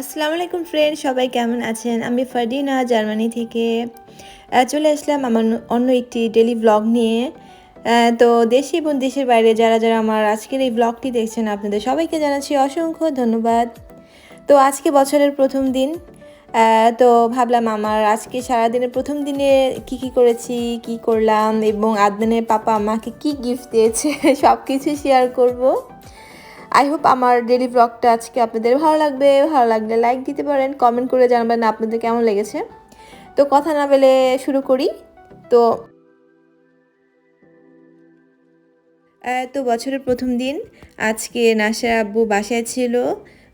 আসসালামু আলাইকুম ফ্রেন্ড সবাই কেমন আছেন? আমি ফারদিনা, জার্মানি থেকে। চলে আসলাম আমার অন্য একটি ডেলি ব্লগ নিয়ে। তো দেশে এবং দেশের বাইরে যারা যারা আমার আজকের এই ব্লগটি দেখছেন, আপনাদের সবাইকে জানাচ্ছি অসংখ্য ধন্যবাদ। তো আজকে বছরের প্রথম দিন। তো ভাবলাম আমার আজকে সারাদিনের প্রথম দিনে কি কি করেছি, কি করলাম এবং আদনানের পাপা আমাকে কি গিফট দিয়েছে সব কিছু শেয়ার করব। আই হোপ আমার ডেলি ব্লগটা আজকে আপনাদের ভালো লাগবে, ভালো লাগলে লাইক দিতে পারেন কমেন্ট করে জানাবেন আপনাদের কেমন লেগেছে। তো কথা না বলে শুরু করি। তো তো বছরের প্রথম দিন, আজকে নাসা আব্বু বাসায় ছিল।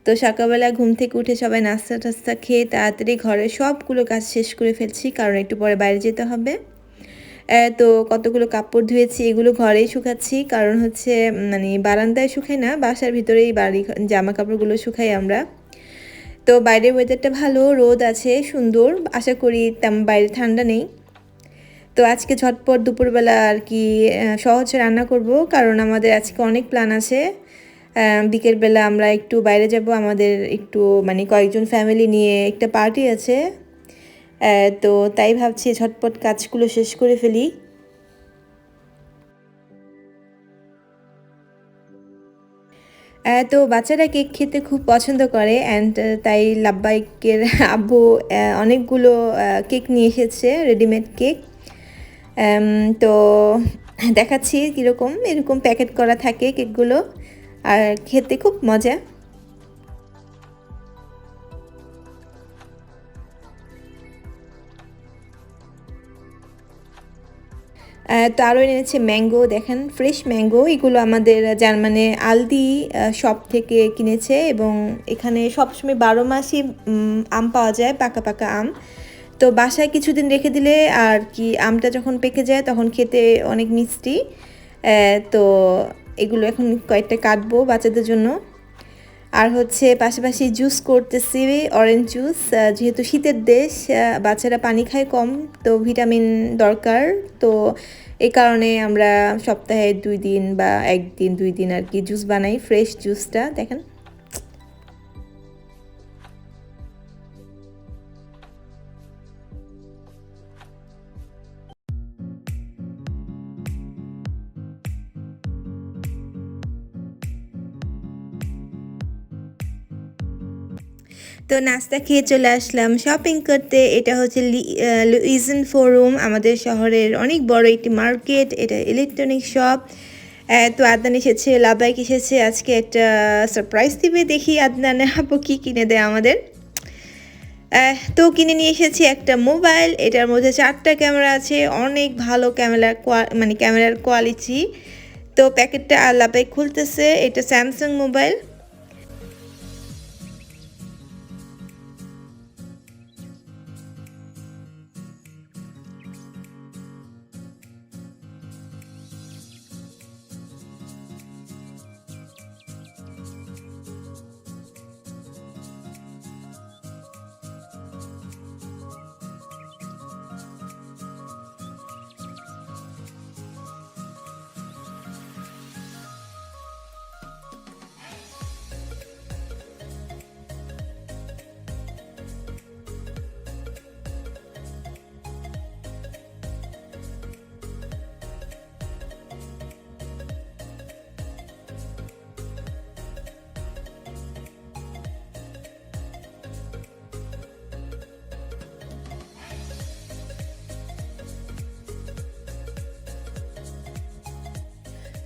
তো সকালবেলা ঘুম থেকে উঠে সবাই নাস্তা টাস্তা খেয়ে তাড়াতাড়ি ঘরের সবগুলো কাজ শেষ করে ফেলছি, কারণ একটু পরে বাইরে যেতে হবে। তো কতগুলো কাপড় ধুয়েছি, এগুলো ঘরেই শুকাচ্ছি। কারণ হচ্ছে মানে বারান্দায় শুকাই না, বাসার ভিতরেই বাড়ি জামা কাপড়গুলো শুকাই আমরা। তো বাইরের ওয়েদারটা ভালো, রোদ আছে, সুন্দর, আশা করি তেমন বাইরে ঠান্ডা নেই। তো আজকে ঝটপট দুপুরবেলা আর কি সহজে রান্না করব, কারণ আমাদের আজকে অনেক প্ল্যান আছে। বিকেলবেলা আমরা একটু বাইরে যাব, আমাদের একটু মানে কয়েকজন ফ্যামিলি নিয়ে একটা পার্টি আছে। তো তাই ভাবছি ঝটপট কাজগুলো শেষ করে ফেলি। তো বাচ্চারা কেক খেতে খুব পছন্দ করে অ্যান্ড তাই লাব্বাইকের আব্বু অনেকগুলো কেক নিয়ে এসেছে রেডিমেড কেক। তো দেখাচ্ছি কীরকম, এরকম প্যাকেট করা থাকে কেকগুলো। আর খেতে খুব মজা। তো আরও এনেছে ম্যাঙ্গো দেখেন ফ্রেশ ম্যাঙ্গো এগুলো আমাদের জার্মানে আলদি শপ থেকে কিনেছে এবং এখানে সবসময় বারো মাসই আম পাওয়া যায়, পাকা পাকা আম। তো বাসায় কিছুদিন রেখে দিলে আর কি, আমটা যখন পেকে যায় তখন খেতে অনেক মিষ্টি। তো এগুলো এখন কয়েকটা কাটবো বাচ্চাদের জন্য। আর হচ্ছে পাশাপাশি জুস করতেছি অরেঞ্জ জুস যেহেতু শীতের দেশ বাচ্চারা পানি খায় কম, তো ভিটামিন দরকার। তো এই কারণে আমরা সপ্তাহে দুই দিন বা একদিন, দুই দিন আর কি জুস বানাই ফ্রেশ জুসটা দেখেন। তো নাস্তা খেয়ে চলে আসলাম। শপিং করতে এটা হচ্ছে লুইজন ফোরুম আমাদের শহরের অনেক বড় একটি মার্কেট এটা ইলেকট্রনিক শপ তো আদনান এসেছে লাবাইক এসেছে, আজকে একটা সারপ্রাইজ দিবে দেখি আদনানে, আপু কী কিনে দেয় আমাদের। তো কিনে নিয়ে এসেছি একটা মোবাইল এটার মধ্যে চারটা ক্যামেরা আছে, অনেক ভালো ক্যামেরা মানে ক্যামেরার কোয়ালিটি তো প্যাকেটটা আল্লাপাই খুলতেছে, এটা স্যামসাং মোবাইল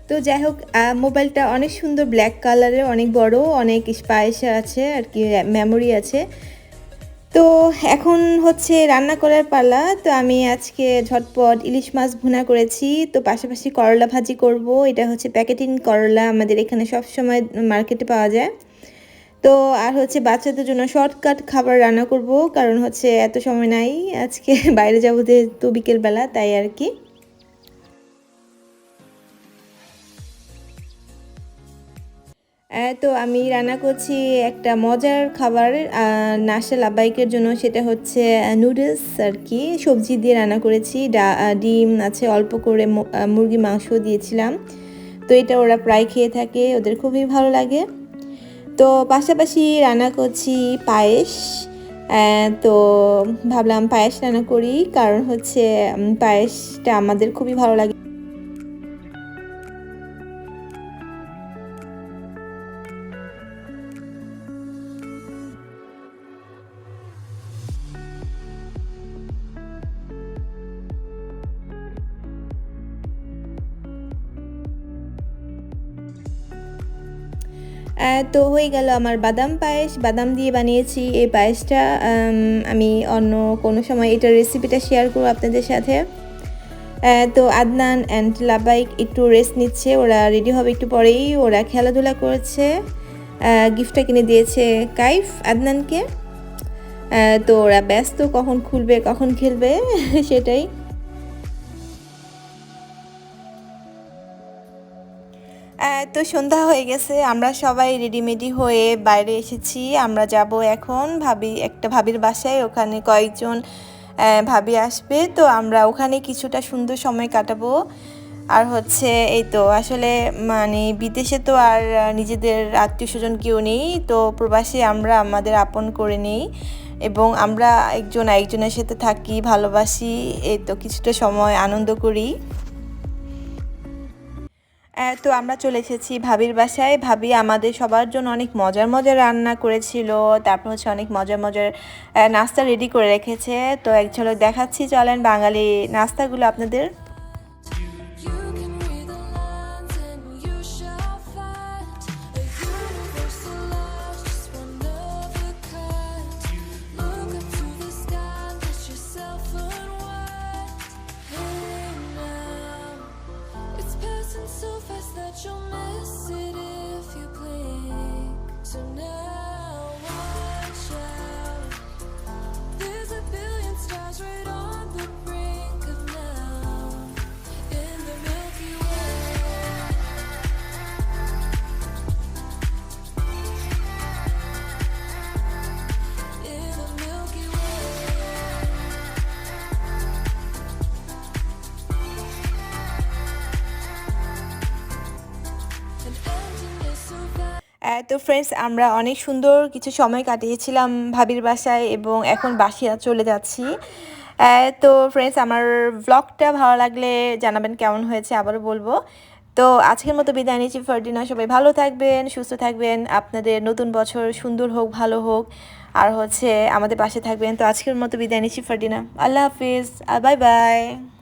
তো যাই হোক মোবাইলটা অনেক সুন্দর ব্ল্যাক কালারের অনেক বড়, অনেক স্পাইস আছে, আর কি মেমোরি আছে। তো এখন হচ্ছে রান্না করার পালা, তো আমি আজকে ঝটপট ইলিশ মাছ ভুনা করেছি, তো পাশাপাশি করলা ভাজি করব, এটা হচ্ছে প্যাকেটিং করলা, আমাদের এখানে সব সময় মার্কেটে পাওয়া যায়। তো আর হচ্ছে বাচ্চাদের জন্য শর্টকাট খাবার রান্না করব, কারণ হচ্ছে এত সময় নাই, আজকে বাইরে যাব যেহেতু বিকেলবেলা, তাই আর কি। তো আমি রান্না করছি একটা মজার খাবার নাশা লাবাইকের জন্য। সেটা হচ্ছে নুডলস আর কি। সবজি দিয়ে রান্না করেছি। ডিম আছে, অল্প করে মুরগি মাংস দিয়েছিলাম। তো এটা ওরা প্রায় খেয়ে থাকে, ওদের খুবই ভালো লাগে। তো পাশাপাশি রান্না করছি পায়েস। তো ভাবলাম পায়েস রান্না করি। কারণ হচ্ছে পায়েসটা আমাদের খুবই ভালো লাগে। তো হয়ে গেল আমার বাদাম পায়েস। বাদাম দিয়ে বানিয়েছি এই পায়েসটা। আমি অন্য কোনো সময় এটার রেসিপিটা শেয়ার করব আপনাদের সাথে। তো আদনান অ্যান্ড লাবাইক একটু রেস্ট নিচ্ছে। ওরা রেডি হবে একটু পরেই। ওরা খেলাধুলা করছে। গিফটটা কিনে দিয়েছে কাইফ আদনানকে। তো ওরা ব্যস্ত, কখন খুলবে, কখন খেলবে, সেটাই। তো সন্ধ্যা হয়ে গেছে, আমরা সবাই রেডিমেডি হয়ে বাইরে এসেছি। আমরা যাব এখন ভাবি, একটা ভাবির বাসায়, ওখানে কয়েকজন ভাবি আসবে। তো আমরা ওখানে কিছুটা সুন্দর সময় কাটাবো। আর হচ্ছে, এই তো, আসলে মানে বিদেশে তো আর নিজেদের আত্মীয় স্বজন কেউ নেই। তো প্রবাসে আমরা আমাদের আপন করে নেই। এবং আমরা একজন একজনের সাথে থাকি, ভালোবাসি। এই তো, কিছুটা সময় আনন্দ করি। তো আমরা চলে এসেছি ভাবির বাসায়। ভাবি আমাদের সবার জন্য অনেক মজার মজার রান্না করেছিল, তারপর হচ্ছে অনেক মজার মজার নাস্তা রেডি করে রেখেছে। তো এক ঝলক দেখাচ্ছি, চলেন বাঙালি নাস্তাগুলো আপনাদের। So fast that you'll miss it if you blink. Now তো ফ্রেন্ডস আমরা অনেক সুন্দর কিছু সময় কাটিয়েছিলাম ভাবির বাসায় এবং এখন বাসিয়া চলে যাচ্ছি। তো ফ্রেন্ডস আমার ব্লগটা ভালো লাগলে জানাবেন কেমন হয়েছে, আবারও বলব। তো আজকের মতো বিদায় নিচ্ছি। ফার্দিনা, সবাই ভালো থাকবেন, সুস্থ থাকবেন। আপনাদের নতুন বছর সুন্দর হোক, ভালো হোক। আর হচ্ছে আমাদের পাশে থাকবেন। তো আজকের মতো বিদায় নিচ্ছি ফার্দিনা। আল্লাহ হাফিজ। Bye bye